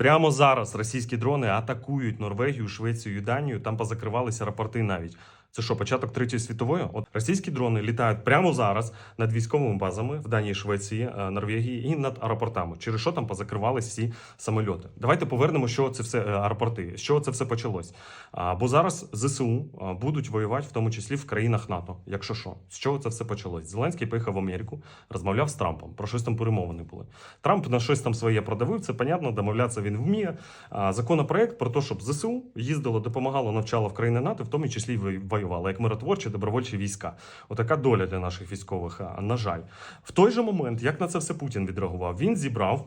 Прямо зараз російські дрони атакують Норвегію, Швецію і Данію. Там позакривалися рапорти навіть. Це що, початок третьої світової? От російські дрони літають прямо зараз над військовими базами в Данії, Швеції, е, Норвегії і над аеропортами. Через що там позакривались всі самольоти? Давайте повернемо, що це все е, аеропорти, з чого це все почалось. Бо зараз ЗСУ будуть воювати, в тому числі в країнах НАТО. Якщо що, з чого це все почалось? Зеленський поїхав в Америку, розмовляв з Трампом. Про щось там перемовини були. Трамп на щось там своє продавив. Це понятно, домовлятися він вміє. Законопроект про те, щоб ЗСУ їздило, допомагало, навчало в країни НАТО, в тому числі й воювало, як миротворчі добровольчі війська. Отака доля для наших військових. На жаль, в той же момент, як на це все Путін відреагував, він зібрав.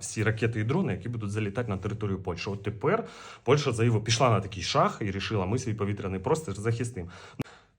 всі ракети і дрони, які будуть залітати на територію Польщі. От тепер Польща заявила, пішла на такий шах і рішила, ми свій повітряний простір захистимо.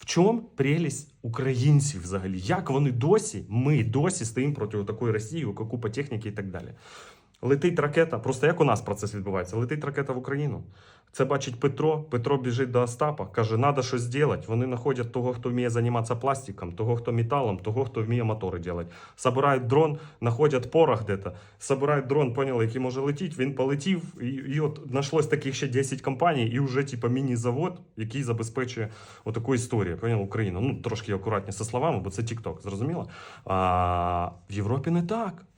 в чому прелість українців взагалі? Як вони досі, ми досі стоїмо проти такої Росії, у купа техніки і так далі. Летить ракета, просто як у нас процес відбувається? Летить ракета в Україну. Це бачить Петро. Петро біжить до Остапа, каже, треба щось зробити. Вони знаходять того, хто вміє займатися пластиком, того, хто металом, того, хто вміє мотори робити. Собирають дрон, знаходять порох де-то, собирають дрон, поняли, який може летіти. Він полетів, і, і от знайшлось таких ще 10 компаній, і вже типа міні-завод, який забезпечує отаку історію. Поняли, Україну. Ну трошки акуратні зі словами, бо це TikTok, зрозуміло? А в Європі не так.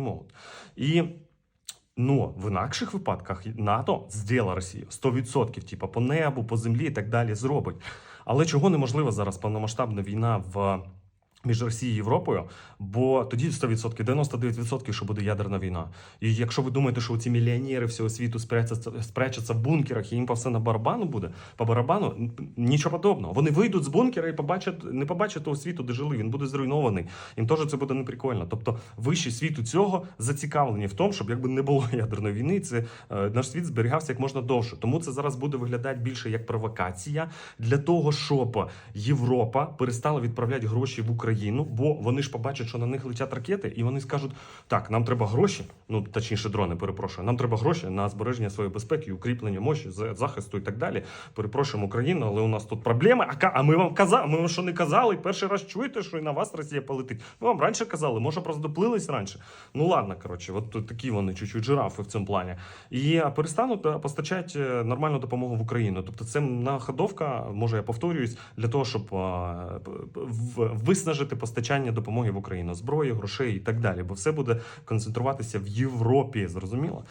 можуть. І Ну, в інакших випадках НАТО зділа Росію 100%, типу по небу, по землі і так далі зробить. Але чого неможливо зараз повномасштабна війна в між Росією і Європою, бо тоді 100%, 99%, що буде ядерна війна. І якщо ви думаєте, що ці мільйонери всього світу спрячаться, спрячаться в бункерах і їм по все на барабану буде, по барабану нічого подобного. Вони вийдуть з бункера і побачать, не побачать того світу, де жили. Він буде зруйнований. Їм теж це буде неприкольно. Тобто, вищі світу цього зацікавлені в тому, щоб якби не було ядерної війни, це е, наш світ зберігався як можна довше. Тому це зараз буде виглядати більше як провокація для того, щоб Європа перестала відправляти гроші в Україну, бо вони ж побачать, що на них летять ракети, і вони скажуть: так, нам треба гроші, ну точніше, дрони, перепрошую. Нам треба гроші на збереження своєї безпеки, укріплення мощі, за- захисту і так далі. Перепрошуємо Україну, але у нас тут проблеми. А, а ми вам казали, ми вам що не казали? Перший раз чуєте, що і на вас Росія полетить. Ми вам раніше казали, може просто доплились раніше. Ну ладно, коротше, от такі вони чуть-чуть жирафи в цьому плані. І перестануть постачати е, нормальну допомогу в Україну. Тобто, це находовка, може я повторююсь, для того, щоб е, виснажити постачання допомоги в Україну, зброї, грошей і так далі. Бо все буде концентруватися в Європі. Зрозуміло?